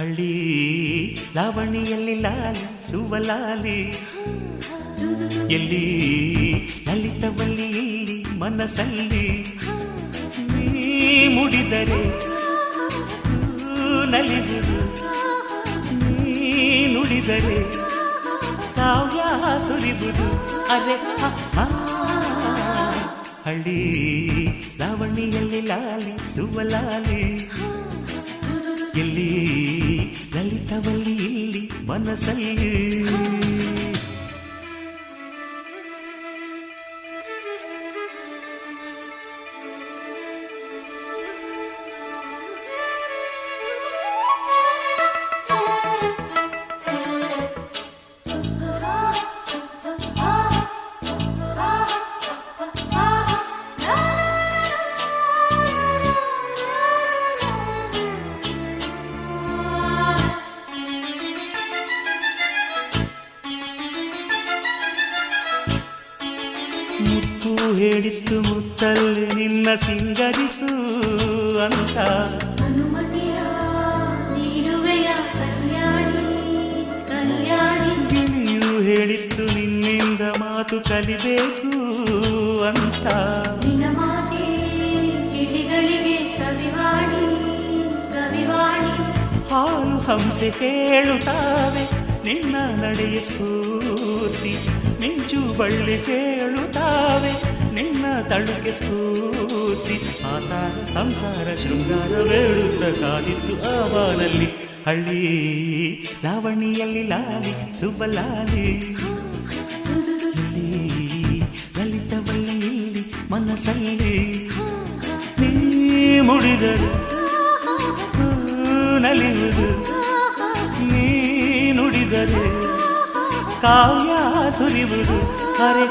ಹಳ್ಳಿ ಲಾವಣಿಯಲ್ಲಿ ಲಾಲಿ ಸುವಲಾಲಿ ಎಲ್ಲಿ ಲಲಿತವಲ್ಲಿ, ಇಲ್ಲಿ ಮನಸ್ಸಲ್ಲಿ ನೀ ಮುಡಿದರೆ ನಲಿದುದು ನೀ ನುಡಿದರೆ ಕಾವ್ಯ ಸುರಿಬುದು ಅರೆ. ಹಳ್ಳಿ ಲಾವಣಿಯಲ್ಲಿ ಲಾಲಿ ಸುವಲಾಲಿ ಎಲ್ಲಿ ಲಲಿತವಲ್ಲಿ ಇಲ್ಲಿ ಮನಸ್ಸಲ್ಲಿ ಮುತ್ತು ಹೇಳಿತ್ತು ಮುತ್ತಲ್ಲಿ ನಿನ್ನ ಸಿಂಗರಿಸು ಅಂತ. ಗಿಣಿಯು ಹೇಳಿತ್ತು ನಿನ್ನಿಂದ ಮಾತು ಕಲಿಬೇಕು ಅಂತ. ಹಾಲು ಹಂಸೆ ಹೇಳುತ್ತಾವೆ ನಿನ್ನ ನಡೆಯ ಸ್ಫೂರ್ತಿ. ಬಳ್ಳಿ ಕೇಳುತ್ತಾವೆ, ನಿನ್ನ ತಳುಕೆ ಸ್ಫೂರ್ತಿ. ಆತ ಸಂಸಾರ ಶೃಂಗಾರ ಬೇಡುತ್ತ ಕಾದಿತ್ತು ಆವಾನಲ್ಲಿ ಹಳ್ಳಿ ಲಾವಣಿಯಲ್ಲಿ ಲಾಲಿ, ಸುಬ್ಬಲಾಲಿ. ಇಲ್ಲಿ ಲಲಿತವಲ್ಲಿ ಮನಸ್ಸಲ್ಲಿ ನೀ ಮುಡಿದರು ನಲಿಯುವುದು. ನೀ ನುಡಿದರೆ ಕಾವ್ಯ ಸುರಿಯುವುದು ಅರೆ